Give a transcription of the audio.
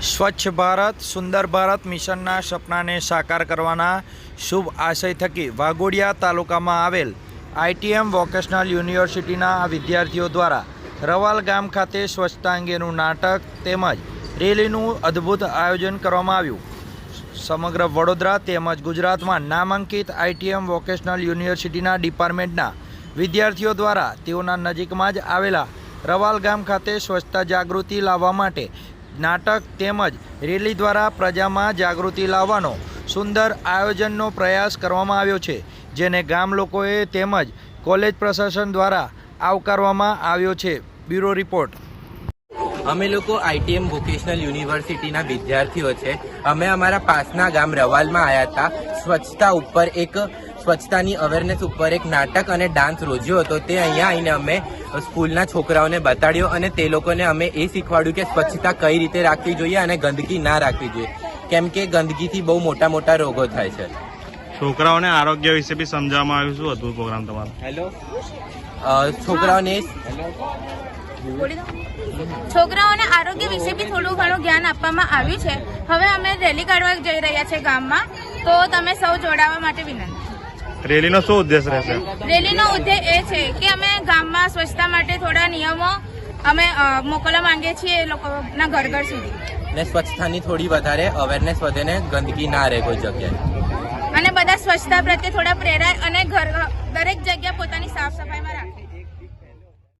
સ્વચ્છ ભારત, સુંદર ભારત મિશનના સપનાને સાકાર કરવાના શુભ આશય થકી વાઘોડિયા તાલુકામાં આવેલ આઈટીએમ વોકેશનલ યુનિવર્સિટીના વિદ્યાર્થીઓ દ્વારા રવાલ ગામ ખાતે સ્વચ્છતા અંગેનું નાટક તેમજ રેલીનું અદ્ભુત આયોજન કરવામાં આવ્યું. સમગ્ર વડોદરા તેમજ ગુજરાતમાં નામાંકિત આઈટીએમ વોકેશનલ યુનિવર્સિટીના ડિપાર્ટમેન્ટના વિદ્યાર્થીઓ દ્વારા તેઓના નજીકમાં જ આવેલા રવાલ ગામ ખાતે સ્વચ્છતા જાગૃતિ લાવવા માટે નાટક તેમજ રેલી દ્વારા પ્રજામાં જાગૃતિ લાવવાનો સુંદર આયોજનનો પ્રયાસ કરવામાં આવ્યો છે, જેને ગામ લોકોએ તેમજ કોલેજ પ્રશાસન દ્વારા આવકારવામાં આવ્યો છે. Bureau report. અમે લોકો આઈટીએમ વોકેશનલ યુનિવર્સિટીના વિદ્યાર્થીઓ છે. અમે અમારા પાસના ગામ રવાલમાં આવ્યા હતા. સ્વચ્છતા ઉપર એક સ્વચ્છતાની અવેરનેસ ઉપર એક નાટક અને ડાન્સ રોજ્યો હતો તે અહીંયા આવીને અમે સ્કૂલના છોકરાઓને બતાડ્યો અને તે લોકોને અમે એ શીખવાડ્યું કે સ્વચ્છતા કઈ રીતે રાખવી જોઈએ અને ગંદકી ના રાખવી જોઈએ. કેમ કે ગંદકીથી બહુ મોટા મોટા રોગો થાય છે. છોકરાઓને આરોગ્ય વિશે બી સમજાવવામાં આવ્યું શું હતું પ્રોગ્રામ તમારો? હેલો છોકરાઓને છોકરાઓને આરોગ્ય વિશે બી થોડું ઘણું જ્ઞાન આપવામાં આવ્યું છે. હવે અમે રેલી કાઢવા જઈ રહ્યા છે ગામમાં. તો તમે સૌ જોડાવા માટે વિનંતી. રેલીનો શું ઉદ્દેશ રહેશે? રેલીનો ઉદ્દેશ એ છે કે અમે ગામમાં સ્વચ્છતા માટે થોડા નિયમો અમે મોકલવા માંગીએ છીએ એ લોકોના ઘર ઘર સુધી. ને સ્વચ્છતાની થોડી વધારે અવેરનેસ વધે ને ગંદકી ના રહે કોઈ જગ્યાએ. અને બધા સ્વચ્છતા પ્રત્યે થોડા પ્રેરાય અને ઘર દરેક